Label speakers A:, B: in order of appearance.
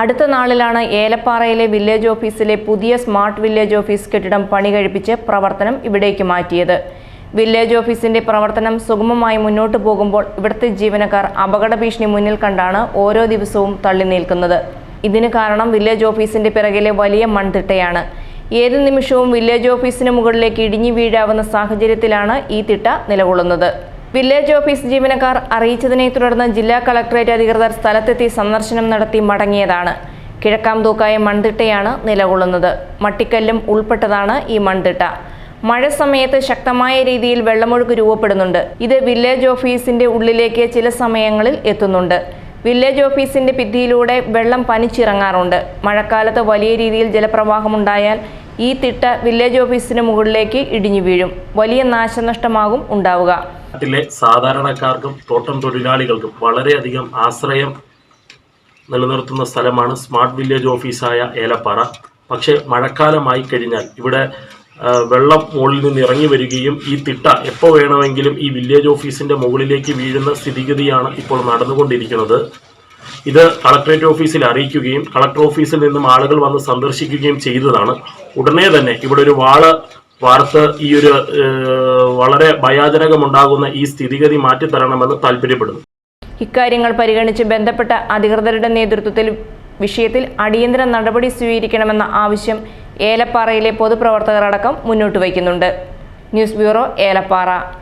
A: അടുത്ത നാളിലാണ് ഏലപ്പാറയിലെ വില്ലേജ് ഓഫീസിലെ പുതിയ സ്മാർട്ട് വില്ലേജ് ഓഫീസ് കെട്ടിടം പണി കഴിപ്പിച്ച് പ്രവർത്തനം ഇവിടേക്ക് മാറ്റിയത്. വില്ലേജ് ഓഫീസിന്റെ പ്രവർത്തനം സുഗമമായി മുന്നോട്ടു പോകുമ്പോൾ ഇവിടുത്തെ ജീവനക്കാർ അപകട ഭീഷണി മുന്നിൽ കണ്ടാണ് ഓരോ ദിവസവും തള്ളി നിൽക്കുന്നത്. ഇതിന് കാരണം വില്ലേജ് ഓഫീസിന്റെ പിറകിലെ വലിയ മൺതിട്ടയാണ്. ഏത് നിമിഷവും വില്ലേജ് ഓഫീസിന് മുകളിലേക്ക് ഇടിഞ്ഞു വീഴാവുന്ന സാഹചര്യത്തിലാണ് ഈ തിട്ട നിലകൊള്ളുന്നത്. വില്ലേജ് ഓഫീസ് ജീവനക്കാർ അറിയിച്ചതിനെ തുടർന്ന് ജില്ലാ കളക്ടറേറ്റ് അധികൃതർ സ്ഥലത്തെത്തി സന്ദർശനം നടത്തി മടങ്ങിയതാണ്. കിഴക്കാംതൂക്കായ മൺതിട്ടയാണ് നിലകൊള്ളുന്നത്. മട്ടിക്കല്ലും ഉൾപ്പെട്ടതാണ് ഈ മൺതിട്ട. മഴ സമയത്ത് ശക്തമായ രീതിയിൽ വെള്ളമൊഴുക്ക് രൂപപ്പെടുന്നുണ്ട്. ഇത് വില്ലേജ് ഓഫീസിന്റെ ഉള്ളിലേക്ക് ചില സമയങ്ങളിൽ എത്തുന്നുണ്ട്. വില്ലേജ് ഓഫീസിന്റെ ഭിത്തിയിലൂടെ വെള്ളം പനിച്ചിറങ്ങാറുണ്ട്. മഴക്കാലത്ത് വലിയ രീതിയിൽ ജലപ്രവാഹമുണ്ടായാൽ ഈ തിട്ട വില്ലേജ് ഓഫീസിന് മുകളിലേക്ക് ഇടിഞ്ഞു വീഴും. വലിയ നാശനഷ്ടമാകും ഉണ്ടാവുക.
B: നാട്ടിലെ സാധാരണക്കാർക്കും തോട്ടം തൊഴിലാളികൾക്കും വളരെയധികം ആശ്രയം നിലനിർത്തുന്ന സ്ഥലമാണ് സ്മാർട്ട് വില്ലേജ് ഓഫീസായ ഏലപ്പാറ. പക്ഷേ മഴക്കാലമായി കഴിഞ്ഞാൽ ഇവിടെ വെള്ളം മുകളിൽ നിന്ന് ഇറങ്ങി വരികയും ഈ തിട്ട എപ്പോൾ വേണമെങ്കിലും ഈ വില്ലേജ് ഓഫീസിന്റെ മുകളിലേക്ക് വീഴുന്ന സ്ഥിതിഗതിയാണ് ഇപ്പോൾ നടന്നുകൊണ്ടിരിക്കുന്നത്. ഇത് കളക്ടറേറ്റ് ഓഫീസിൽ അറിയിക്കുകയും കളക്ടർ ഓഫീസിൽ നിന്നും ആളുകൾ വന്ന് സന്ദർശിക്കുകയും ചെയ്തതാണ്. ഉടനെ തന്നെ ഇവിടെ ഒരു വാൾ വാർത്ത ഈ ഒരു വളരെ ഭയാജനകമുണ്ടാകുന്ന ഈ സ്ഥിതിഗതി മാറ്റിത്തരണമെന്ന് താല്പര്യപ്പെടുന്നു.
A: ഇക്കാര്യങ്ങൾ പരിഗണിച്ച് ബന്ധപ്പെട്ട അധികൃതരുടെ നേതൃത്വത്തിൽ വിഷയത്തിൽ അടിയന്തര നടപടി സ്വീകരിക്കണമെന്ന ആവശ്യം ഏലപ്പാറയിലെ പൊതുപ്രവർത്തകർ അടക്കം മുന്നോട്ട് വയ്ക്കുന്നുണ്ട്. News bureau Elappara.